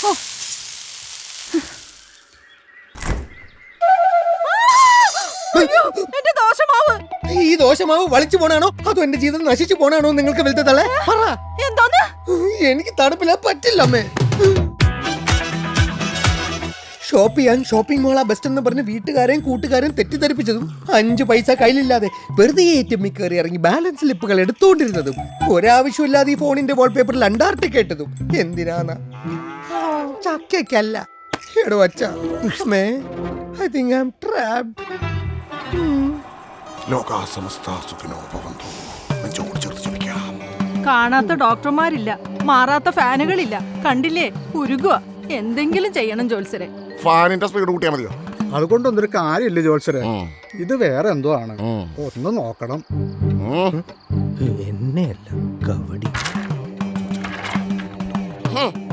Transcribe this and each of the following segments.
ഓ. എന്റെ ദോശമാവ്. ഈ ദോശമാവ് വളിച്ചു പോണാണോ? അതോ എന്റെ ജീവിതം നശിച്ചു പോണാണോ നിങ്ങൾക്ക് വലുത് തള്ളേ? പറ. എന്താന്ന്? എനിക്ക് തണുപ്പില്ല പറ്റില്ല അമ്മേ. ഷോപ്പ് ചെയ്യാൻ ഷോപ്പിംഗ് മോളാ ബെസ്റ്റ് എന്ന് പറഞ്ഞ് വീട്ടുകാരെയും കൂട്ടുകാരെയും തെറ്റിദ്ധരിപ്പിച്ചതും അഞ്ച് പൈസ കയ്യിലില്ലാതെ വെറുതെ എ കയറി ഇറങ്ങി ബാലൻസ് സ്ലിപ്പുകൾ എടുത്തുകൊണ്ടിരുന്നതും ഒരാവശ്യമില്ലാതെ ഈ ഫോണിന്റെ വാൾപേപ്പറിൽ അണ്ടാർട്ടിക് കേട്ടതും എന്തിനാന്നാ? ചക്കയ്ക്കല്ല. എടോ അച്ഛ അമ്മേ I think I am trapped ലോകാ സമസ്ത സുഖിനോ ഭവന്തു നെഞ്ചോട് ചേർത്ത് ജീവിക്കാം. കാണാത്ത ഡോക്ടർമാരില്ല മാറാത്ത ഫാനുകളില്ല. കണ്ടില്ലേ ഉരുകുക എന്തെങ്കിലും ചെയ്യണം ജോത്സരെ ഫാനിന്റെ സ്പീഡ് കൂട്ടിയാൽ മതിയോ? അതുകൊണ്ടൊന്നൊരു കാര്യമില്ല ജോത്സരെ ഇത് വേറെ എന്തോ ആണ്. ഒന്ന് നോക്കണം. എന്നെയല്ല കവടി.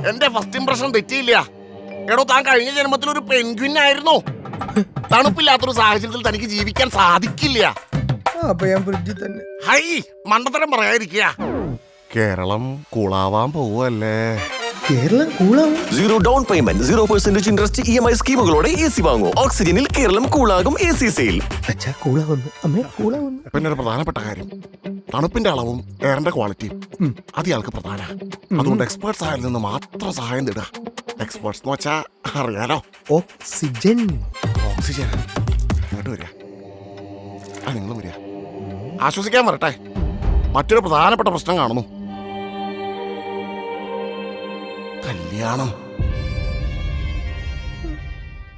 എന്റെ ഫസ്റ്റ് ഇംപ്രഷൻ തെറ്റിയില്ല. എടോ താൻ കഴിഞ്ഞ ജന്മത്തിൽ ഒരു പെൻഗ്വിൻ ആയിരുന്നു. തണുപ്പില്ലാത്തൊരു സാഹചര്യത്തിൽ തനിക്ക് ജീവിക്കാൻ സാധിക്കില്ല. അപ്പൊ ഞാൻ ഫ്രിഡ്ജിൽ തന്നെ. ഹൈ മണ്ടത്തരം പറയാതിരിക്കുക. കേരളം കൂളാവാൻ പോവല്ലേ Keralam കൂളാവും? Zero down payment zero percentage interest E M I സ്കീമുകളോടെ A C വാങ്ങൂ ഓക്സിജനിൽ കേരളം കൂളാകും എ സി സെയിൽ അച്ഛാ കൂളാവുന്നു. അമ്മേ കൂളാവുന്നു. പിന്നെ ഒരു പ്രധാനപ്പെട്ട കാര്യം. തണുപ്പിന്റെ അളവും എയറിന്റെ ക്വാളിറ്റിയും അത് ഇയാൾക്ക് പ്രധാന. അതുകൊണ്ട് എക്സ്പേർട്സ് ആയാൽ നിന്ന് മാത്രം സഹായം തേടുക. എക്സ്പേർട്സ് എന്ന് വെച്ചാ അറിയാലോ? ഓക്സിജൻ ഓക്സിജൻ ഇങ്ങോട്ട് വരിക. ആ നിങ്ങൾ വരിക. ആശ്വസിക്കാൻ വരട്ടെ. മറ്റൊരു പ്രധാനപ്പെട്ട പ്രശ്നം കാണുന്നു. കല്യാണം.